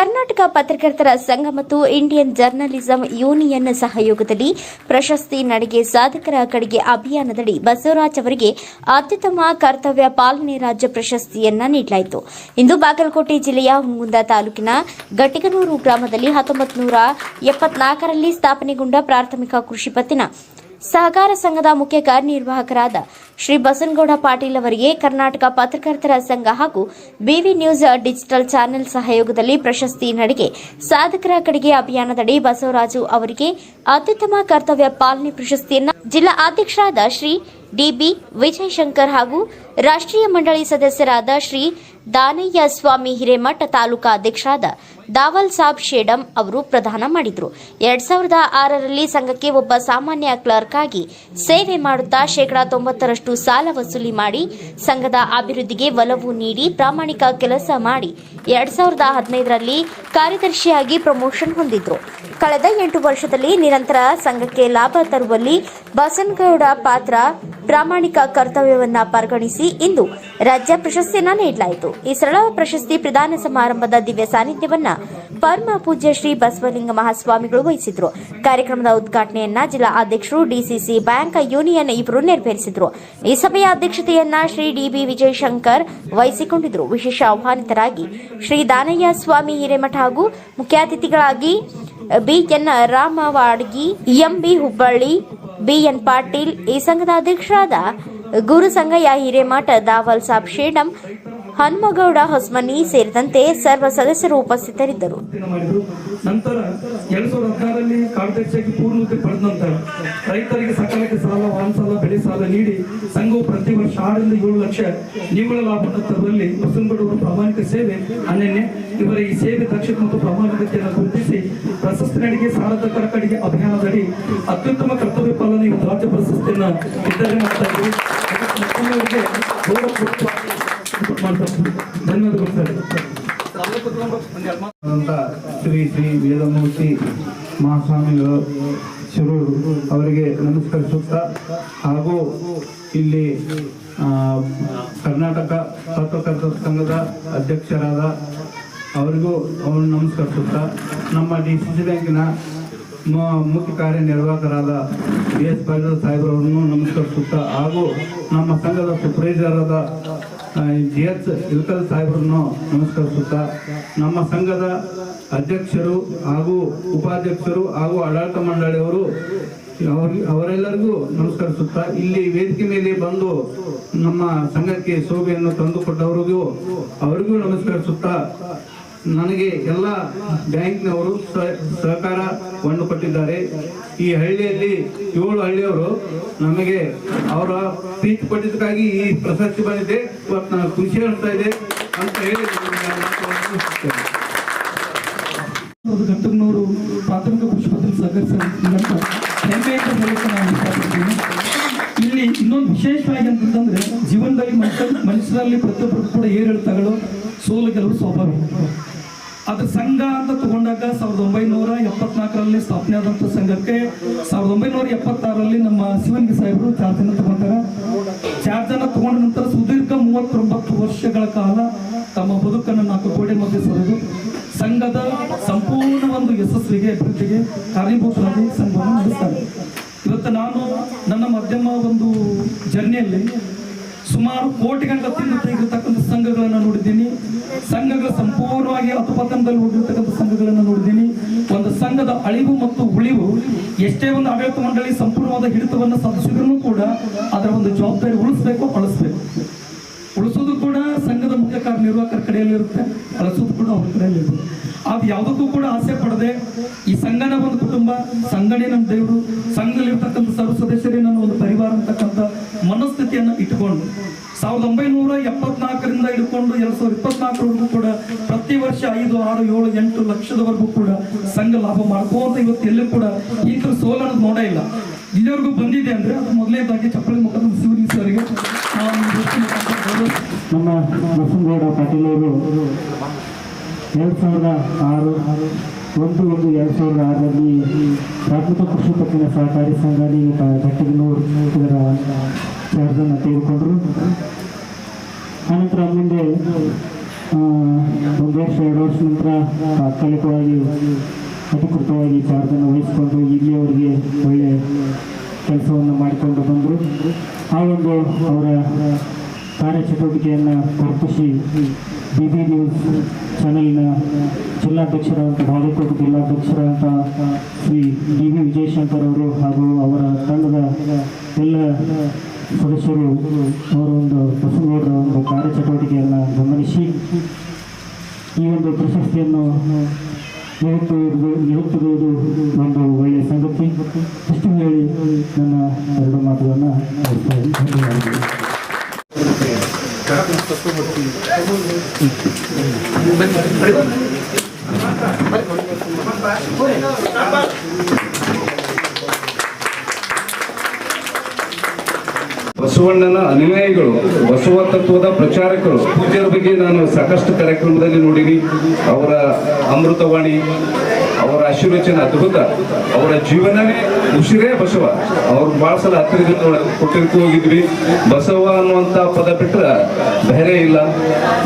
ಕರ್ನಾಟಕ ಪತ್ರಕರ್ತರ ಸಂಘ ಮತ್ತು ಇಂಡಿಯನ್ ಜರ್ನಲಿಸಂ ಯೂನಿಯನ್ ಸಹಯೋಗದಲ್ಲಿ ಪ್ರಶಸ್ತಿ ನಡಿಗೆ ಸಾಧಕರ ಕಡೆಗೆ ಅಭಿಯಾನದಡಿ ಬಸವರಾಜ್ ಅವರಿಗೆ ಅತ್ಯುತ್ತಮ ಕರ್ತವ್ಯ ಪಾಲನೆ ರಾಜ್ಯ ಪ್ರಶಸ್ತಿಯನ್ನ ನೀಡಲಾಯಿತು. ಇಂದು ಬಾಗಲಕೋಟೆ ಜಿಲ್ಲೆಯ ಹುಂಗುಂದ ತಾಲೂಕಿನ ಗಟ್ಟಿಗನೂರು ಗ್ರಾಮದಲ್ಲಿ ಹತ್ತೊಂಬತ್ತು ನೂರ ಎಪ್ಪತ್ನಾಲ್ಕರಲ್ಲಿ ಸ್ಥಾಪನೆಗೊಂಡ ಪ್ರಾಥಮಿಕ ಕೃಷಿ ಪತ್ತಿನ ಸಹಕಾರ ಸಂಘದ ಮುಖ್ಯ ಕಾರ್ಯನಿರ್ವಾಹಕರಾದ ಶ್ರೀ ಬಸನಗೌಡ ಪಾಟೀಲ್ ಅವರಿಗೆ ಕರ್ನಾಟಕ ಪತ್ರಕರ್ತರ ಸಂಘ ಹಾಗೂ ಬಿವಿ ನ್ಯೂಸ್ ಡಿಜಿಟಲ್ ಚಾನೆಲ್ ಸಹಯೋಗದಲ್ಲಿ ಪ್ರಶಸ್ತಿ ನಡಿಗೆ ಸಾಧಕರ ಕಡೆಗೆ ಅಭಿಯಾನದಡಿ ಬಸವರಾಜು ಅವರಿಗೆ ಅತ್ಯುತ್ತಮ ಕರ್ತವ್ಯ ಪಾಲನೆ ಪ್ರಶಸ್ತಿಯನ್ನು ಜಿಲ್ಲಾ ಅಧ್ಯಕ್ಷರಾದ ಶ್ರೀ ಡಿಬಿ ವಿಜಯಶಂಕರ್ ಹಾಗೂ ರಾಷ್ಟ್ರೀಯ ಮಂಡಳಿ ಸದಸ್ಯರಾದ ಶ್ರೀ ದಾನಯ್ಯ ಸ್ವಾಮಿ ಹಿರೇಮಠ ತಾಲೂಕಾ ಅಧ್ಯಕ್ಷರಾದ ದಾವಲ್ ಸಾಬ್ ಶೇಡಂ ಅವರು ಪ್ರದಾನ ಮಾಡಿದರು. ಎರಡ್ ಸಾವಿರದ ಆರರಲ್ಲಿ ಸಂಘಕ್ಕೆ ಒಬ್ಬ ಸಾಮಾನ್ಯ ಕ್ಲರ್ಕ್ ಆಗಿ ಸೇವೆ ಮಾಡುತ್ತಾ ಶೇಕಡಾ ತೊಂಬತ್ತರಷ್ಟು ಸಾಲ ವಸೂಲಿ ಮಾಡಿ ಸಂಘದ ಅಭಿವೃದ್ಧಿಗೆ ಒಲವು ನೀಡಿ ಪ್ರಾಮಾಣಿಕ ಕೆಲಸ ಮಾಡಿ ಎರಡ್ ಸಾವಿರದ ಹದಿನೈದರಲ್ಲಿ ಕಾರ್ಯದರ್ಶಿಯಾಗಿ ಪ್ರಮೋಷನ್ ಹೊಂದಿದ್ರು. ಕಳೆದ ಎಂಟು ವರ್ಷದಲ್ಲಿ ನಿರಂತರ ಸಂಘಕ್ಕೆ ಲಾಭ ತರುವಲ್ಲಿ ಬಸನಗೌಡ ಪಾತ್ರ ಪ್ರಾಮಾಣಿಕ ಕರ್ತವ್ಯವನ್ನ ಪರಿಗಣಿಸಿ ಇಂದು ರಾಜ್ಯ ಪ್ರಶಸ್ತಿಯನ್ನ ನೀಡಲಾಯಿತು. ಈ ಸರಳ ಪ್ರಶಸ್ತಿ ಪ್ರದಾನ ಸಮಾರಂಭದ ದಿವ್ಯ ಸಾನ್ನಿಧ್ಯವನ್ನ ಪರಮ ಪೂಜ್ಯ ಶ್ರೀ ಬಸವಲಿಂಗ ಮಹಾಸ್ವಾಮಿಗಳು ವಹಿಸಿದ್ರು. ಕಾರ್ಯಕ್ರಮದ ಉದ್ಘಾಟನೆಯನ್ನ ಜಿಲ್ಲಾ ಅಧ್ಯಕ್ಷರು ಡಿಸಿಸಿ ಬ್ಯಾಂಕ್ ಯೂನಿಯನ್ ಇಬ್ಬರು ನೆರವೇರಿಸಿದ್ರು ಈ ಸಭೆಯ ಅಧ್ಯಕ್ಷತೆಯನ್ನ ಶ್ರೀ ಡಿಬಿ ವಿಜಯಶಂಕರ್ ವಹಿಸಿಕೊಂಡಿದ್ರು. ವಿಶೇಷ ಆಹ್ವಾನಿತರಾಗಿ ಶ್ರೀ ದಾನಯ್ಯ ಸ್ವಾಮಿ ಹಿರೇಮಠ ಹಾಗೂ ಮುಖ್ಯಾತಿಥಿಗಳಾಗಿ B N Ramwadgi M B Hubballi B N Patil ಈ ಸಂಘದ ಅಧ್ಯಕ್ಷರಾದ ಗುರುಸಂಗಯ್ಯ ಹಿರೇಮಠ, ದಾವಲ್ ಸಾಬ್ ಶೇಡಂ, ಹನುಮಗೌಡ, ಹೊಸ್ಮನಿ ಸೇರಿದಂತೆ ಸರ್ವ ಸದಸ್ಯರು ಉಪಸ್ಥಿತರಿದ್ದರು. ನಂತರ ಎರಡ್ ಸಾವಿರದ ಹದಿನಾರರಲ್ಲಿ ಕಾರ್ಯದರ್ಶಿಯಾಗಿ ಪೂರ್ಣತೆ ಪಡೆದ ನಂತರ ರೈತರಿಗೆ ಸಕಾಲಕ್ಕೆ ಸಾಲ, ವಾಹನ ಸಾಲ, ಬೆಳೆ ಸಾಲ ನೀಡಿ ಸಂಘವು ಪ್ರತಿ ವರ್ಷ ಆರರಿಂದ ಏಳು ಲಕ್ಷ ನಿವ್ವಳ ಲಾಭವನ್ನು ತರುವಲ್ಲಿ ಪ್ರಾಮಾಣಿಕ ಸೇವೆ, ಅನನ್ಯ ಇವರ ಈ ಸೇವೆ ದಕ್ಷತೆ ಮತ್ತು ಪ್ರಾಮಾಣಿಕತೆಯನ್ನು ಗುರುತಿಸಿ ಪ್ರಶಸ್ತಿ ನಡಿಗೆ ಸಾಧಕರ ಕಡೆಗೆ ಅಭಿಯಾನದಡಿ ಅತ್ಯುತ್ತಮ ಕರ್ತವ್ಯ ರಾಜ್ಯ ಪ್ರಶಸ್ತಿಯನ್ನ ವಿತರಣೆ ಮಾಡ್ತಾ ಇದ್ದೀವಿ. ಧನ್ಯವಾದಗಳು ಶ್ರೀ ಶ್ರೀ ವೇದಮೂರ್ತಿ ಮಹಾಸ್ವಾಮಿಗಳು, ಶಿರೂರು ಅವರಿಗೆ ನಮಸ್ಕರಿಸುತ್ತಾ ಹಾಗೂ ಇಲ್ಲಿ ಕರ್ನಾಟಕ ಪತ್ರಕರ್ತರ ಸಂಘದ ಅಧ್ಯಕ್ಷರಾದ ಅವರಿಗೂ ಅವರನ್ನು ನಮಸ್ಕರಿಸುತ್ತಾ ನಮ್ಮ ಡಿ ಸಿ ಬ್ಯಾಂಕಿನ ಮುಖ್ಯ ಕಾರ್ಯನಿರ್ವಾಹಕರಾದ ಬಿ ಎಸ್ ಪಾಟೀಲ್ ಸಾಹೇಬರವರನ್ನು ನಮಸ್ಕರಿಸುತ್ತಾ ಹಾಗೂ ನಮ್ಮ ಸಂಘದ ಸೂಪರ್ವೈಸರಾದ ಜಿ ಎಚ್ ಇಲ್ಕಲ್ ಸಾಹೇಬರನ್ನು ನಮಸ್ಕರಿಸುತ್ತಾ ನಮ್ಮ ಸಂಘದ ಅಧ್ಯಕ್ಷರು ಹಾಗೂ ಉಪಾಧ್ಯಕ್ಷರು ಹಾಗೂ ಆಡಳಿತ ಮಂಡಳಿಯವರು ಅವ್ರಿ- ಅವರೆಲ್ಲರಿಗೂ ನಮಸ್ಕರಿಸುತ್ತಾ ಇಲ್ಲಿ ವೇದಿಕೆ ಮೇಲೆ ಬಂದು ನಮ್ಮ ಸಂಘಕ್ಕೆ ಶೋಭೆಯನ್ನು ತಂದುಕೊಟ್ಟವರಿಗೂ, ಅವರಿಗೂ ನಮಸ್ಕರಿಸುತ್ತಾ ನನಗೆ ಎಲ್ಲ ಬ್ಯಾಂಕ್ನವರು ಸಹ- ಸಹಕಾರವನ್ನು ಕೊಟ್ಟಿದ್ದಾರೆ. ಈ ಹಳ್ಳಿಯಲ್ಲಿ ಏಳು ಹಳ್ಳಿಯವರು ನಮಗೆ ಅವರ ಪ್ರೀತಿ ಪಟ್ಟಿದ್ದಕ್ಕಾಗಿ ಈ ಪ್ರಶಸ್ತಿ ಬಂದಿದೆ. ಇವತ್ತು ನಾನು ಖುಷಿ ಹೇಳ್ತಾ ಇದೆ ಅಂತ ಹೇಳಿ ಪ್ರಾಥಮಿಕ ಪುಷ್ಪದಲ್ಲಿ ಸಹಕರಿಸಿದಂತ ಇಲ್ಲಿ ಇನ್ನೊಂದು ವಿಶೇಷವಾಗಿ ಅಂತಂದ್ರೆ ಜೀವನದಲ್ಲಿ ಮನುಷ್ಯ ಮನುಷ್ಯರಲ್ಲಿ ಪ್ರತಿಯೊಬ್ಬರು ಕೂಡ ಏರಿಳಿತಗಳು ಸೋಲು ಗೆಲುವು ಸ್ವಾಭಾವಿಕ. ಅದ್ರ ಸಂಘ ಅಂತ ತಗೊಂಡಾಗ ಸಾವಿರದ ಒಂಬೈನೂರ ಎಪ್ಪತ್ನಾಲ್ಕರಲ್ಲಿ ಸ್ಥಾಪನೆ ಆದಂಥ ಸಂಘಕ್ಕೆ ಸಾವಿರದ ಒಂಬೈನೂರ ಎಪ್ಪತ್ತಾರರಲ್ಲಿ ನಮ್ಮ ಶಿವನ್ಗಿ ಸಾಹೇಬರು ಚಾರ್ಜ್ ಅನ್ನು ತಗೊಂಡಾರ. ಚಾರ್ಜ್ ಅನ್ನು ತಗೊಂಡ ನಂತರ ಸುದೀರ್ಘ ಮೂವತ್ತೊಂಬತ್ತು ವರ್ಷಗಳ ಕಾಲ ತಮ್ಮ ಬದುಕನ್ನು ನಾಲ್ಕು ಗೋಡೆ ಮಧ್ಯೆ ಸರಿದು ಸಂಘದ ಸಂಪೂರ್ಣ ಒಂದು ಯಶಸ್ವಿಗೆ ಅಭಿವೃದ್ಧಿಗೆ ಕಾರಣೀಭೂತರಾಗಿ ಸಂಘವನ್ನು ನಡೆಸ್ತಾರೆ. ಇವತ್ತು ನಾನು ನನ್ನ ಮಧ್ಯಮ ಒಂದು ಜರ್ನಿಯಲ್ಲಿ ಸುಮಾರು ಕೋಟಿಗಂಟು ತಿಂದು ಸಂಘಗಳನ್ನು ನೋಡಿದ್ದೀನಿ. ಸಂಘಗಳ ಸಂಪೂರ್ಣವಾಗಿ ಅಪಪತನದಲ್ಲಿ ಹೋಗಿರ್ತಕ್ಕಂಥ ಸಂಘಗಳನ್ನು ನೋಡಿದ್ದೀನಿ. ಒಂದು ಸಂಘದ ಅಳಿವು ಮತ್ತು ಉಳಿವು ಎಷ್ಟೇ ಒಂದು ಆಡಳಿತ ಮಂಡಳಿ ಸಂಪೂರ್ಣವಾದ ಹಿಡಿತವನ್ನು ಸಾಧಿಸಿದ್ರು ಕೂಡ ಅದರ ಒಂದು ಜವಾಬ್ದಾರಿ ಉಳಿಸ್ಬೇಕು, ಬಳಸಬೇಕು. ಉಳಿಸೋದು ಕೂಡ ಸಂಘದ ಮುಖ್ಯ ಕಾರ್ಯನಿರ್ವಾಹಕರ ಕಡೆಯಲ್ಲಿರುತ್ತೆ, ಬಳಸೋದು ಕೂಡ ಅವ್ರ ಕಡೆಯಲ್ಲಿ ಇರುತ್ತೆ ಅದು ಯಾವುದಕ್ಕೂ ಕೂಡ ಆಸೆ ಪಡದೆ ಈ ಸಂಘನ ಒಂದು ಕುಟುಂಬ ಸಂಘನೇ ನಮ್ಮ ದೇವರು, ಸಂಘದಲ್ಲಿರ್ತಕ್ಕಂಥ ಸರ್ವ ಸದಸ್ಯರೇ ನನ್ನ ಒಂದು ಪರಿವಾರ ಅಂತಕ್ಕಂಥ ಮನಸ್ಥಿತಿಯನ್ನು ಇಟ್ಟುಕೊಂಡು ಸಾವಿರದ ಒಂಬೈನೂರ ಎಪ್ಪತ್ನಾಲ್ಕರಿಂದ ಹಿಡ್ಕೊಂಡು ಎರಡ್ ಸಾವಿರದ ಇಪ್ಪತ್ನಾಲ್ಕರವರೆಗೂ ಕೂಡ ಪ್ರತಿ ವರ್ಷ ಐದು, ಆರು, ಏಳು, ಎಂಟು ಲಕ್ಷದವರೆಗೂ ಕೂಡ ಸಂಘ ಲಾಭ ಮಾಡ್ಕೋತ ಇವತ್ತು ಎಲ್ಲೂ ಕೂಡ ಈ ಥರ ಸೋಲನ್ನು ನೋಡೇ ಇಲ್ಲ ಇಲ್ಲಿವರೆಗೂ ಬಂದಿದೆ ಅಂದ್ರೆ ಅದು ಮೊದಲನೇದಾಗಿ ಚಪ್ಪಲಿ ಮುಖದ ಶಿವರಿ ಸರ್ಗೆ. ನಮ್ಮ ಪಾಟೀಲ್ ಅವರು ಎರಡು ಸಾವಿರದ ಆರು, ಒಂದು ಒಂದು ಎರಡು ಸಾವಿರದ ಆರರಲ್ಲಿ ಪ್ರಾಥಮಿಕ ಕೃಷಿ ಪತ್ತಿನ ಸಹಕಾರಿ ಸಂಘ ಗಟ್ಟಿಗನೂರು ಇದರ ಚಾರ್ಜನ್ನು ತೆಗೆದುಕೊಂಡರು. ಆನಂತರ ಮುಂದೆ ಒಂದು ವರ್ಷ, ಎರಡು ವರ್ಷ ನಂತರ ತಾತ್ಕಾಲಿಕವಾಗಿ ಅಧಿಕೃತವಾಗಿ ಚಾರ್ಜನ್ನು ವಹಿಸಿಕೊಂಡು ಇಲ್ಲಿಯವರಿಗೆ ಒಳ್ಳೆಯ ಕೆಲಸವನ್ನು ಮಾಡಿಕೊಂಡು ಬಂದರು. ಆ ಒಂದು ಅವರ ಕಾರ್ಯಚಟುವಟಿಕೆಯನ್ನು ಗುರುತಿಸಿ ಬಿ ಬಿ ನ್ಯೂಸ್ ಚಾನೆಲ್ನ ಜಿಲ್ಲಾಧ್ಯಕ್ಷರಾದಂಥ ಬಾಗಲಕೋಟೆ ಜಿಲ್ಲಾಧ್ಯಕ್ಷರಾದಂಥ ಶ್ರೀ ಡಿ ವಿ ವಿಜಯಶಂಕರ್ ಅವರು ಹಾಗೂ ಅವರ ತಂಡದ ಎಲ್ಲ ಸದಸ್ಯರು ಅವರ ಒಂದು ಬಸವಗೌಡರ ಒಂದು ಕಾರ್ಯಚಟುವಟಿಕೆಯನ್ನು ಗಮನಿಸಿ, ಈ ಒಂದು ಪ್ರಶಸ್ತಿಯನ್ನು ನೀಡುತ್ತಿರುವುದು ನೀಡುತ್ತಿರುವುದು ಒಂದು ಒಳ್ಳೆಯ ಸಂಗತಿ. ಇಷ್ಟು ಹೇಳಿ ನನ್ನ ಎರಡು ಮಾತುಗಳನ್ನು ಬಸವಣ್ಣನ ಅನುಯಾಯಿಗಳು ಬಸವ ತತ್ವದ ಪ್ರಚಾರಕರು ಪೂಜ್ಯರ ಬಗ್ಗೆ ನಾನು ಸಾಕಷ್ಟು ಕಾರ್ಯಕ್ರಮದಲ್ಲಿ ನೋಡಿನಿ. ಅವರ ಅಮೃತವಾಣಿ ಅವರ ಆಶೀರ್ವಚನ ಅದ್ಭುತ. ಅವರ ಜೀವನವೇ ಉಸಿರೇ ಬಸವ. ಅವ್ರು ಭಾಳ ಸಲ ಹತ್ತಿರದಿಂದ ಕೊಟ್ಟಿರ್ತು ಹೋಗಿದ್ವಿ. ಬಸವ ಅನ್ನುವಂತ ಪದ ಬಿಟ್ಟರೆ ಬೇರೆ ಇಲ್ಲ.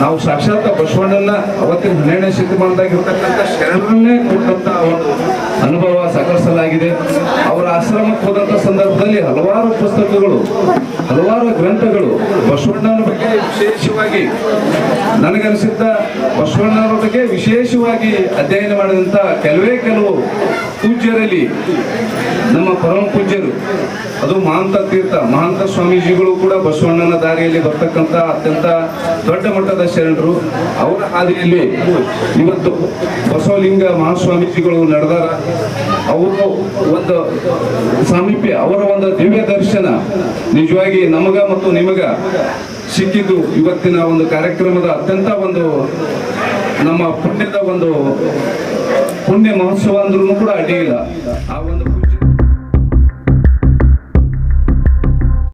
ನಾವು ಸಾಕ್ಷಾತ್ ಬಸವಣ್ಣನ ಅವತ್ತಿನ ಹನ್ನೆರಡನೇ ಶತಮಾನದಾಗ ಇರ್ತಕ್ಕಂಥ ಶರಣರನ್ನೇ ಕೊಟ್ಟಂತ ಒಂದು ಅನುಭವ ಸಾಕರಿಸಲಾಗಿದೆ ಅವರ ಆಶ್ರಮಕ್ಕೆ ಹೋದಂಥ ಸಂದರ್ಭದಲ್ಲಿ ಹಲವಾರು ಪುಸ್ತಕಗಳು, ಹಲವಾರು ಗ್ರಂಥಗಳು ಬಸವಣ್ಣನ ಬಗ್ಗೆ ವಿಶೇಷವಾಗಿ ನನಗನ್ಸಿದ್ದ ಬಸವಣ್ಣನವರ ಬಗ್ಗೆ ವಿಶೇಷವಾಗಿ ಅಧ್ಯಯನ ಮಾಡಿದಂಥ ಕೆಲವೇ ಕೆಲವು ಪೂಜ್ಯರಲ್ಲಿ ನಮ್ಮ ಪರಮ ಪೂಜ್ಯರು. ಅದು ಮಹಾಂತ ತೀರ್ಥ, ಮಹಾಂತ ಸ್ವಾಮೀಜಿಗಳು ಕೂಡ ಬಸವಣ್ಣನ ದಾರಿಯಲ್ಲಿ ಬರ್ತಕ್ಕಂಥ ಅತ್ಯಂತ ದೊಡ್ಡ ಮಟ್ಟದ ಶರಣರು. ಅವರ ಹಾದಿಯಲ್ಲಿ ಇವತ್ತು ಬಸವಲಿಂಗ ಮಹಾಸ್ವಾಮೀಜಿಗಳು ನಡೆದಾರ. ಅವರು ಒಂದು ಸಾಮೀಪ್ಯ, ಅವರ ಒಂದು ದಿವ್ಯ ದರ್ಶನ ನಿಜವಾಗಿ ನಮಗ ಮತ್ತು ನಿಮಗ ಸಿಕ್ಕಿದ್ದು ಇವತ್ತಿನ ಒಂದು ಕಾರ್ಯಕ್ರಮದ ಅತ್ಯಂತ ಒಂದು ನಮ್ಮ ಪುಣ್ಯದ ಒಂದು ಪುಣ್ಯ ಮಹೋತ್ಸವ ಅಂದ್ರೂ ಕೂಡ ಅಡ್ಡಿಯಿಲ್ಲ ಆ ಒಂದು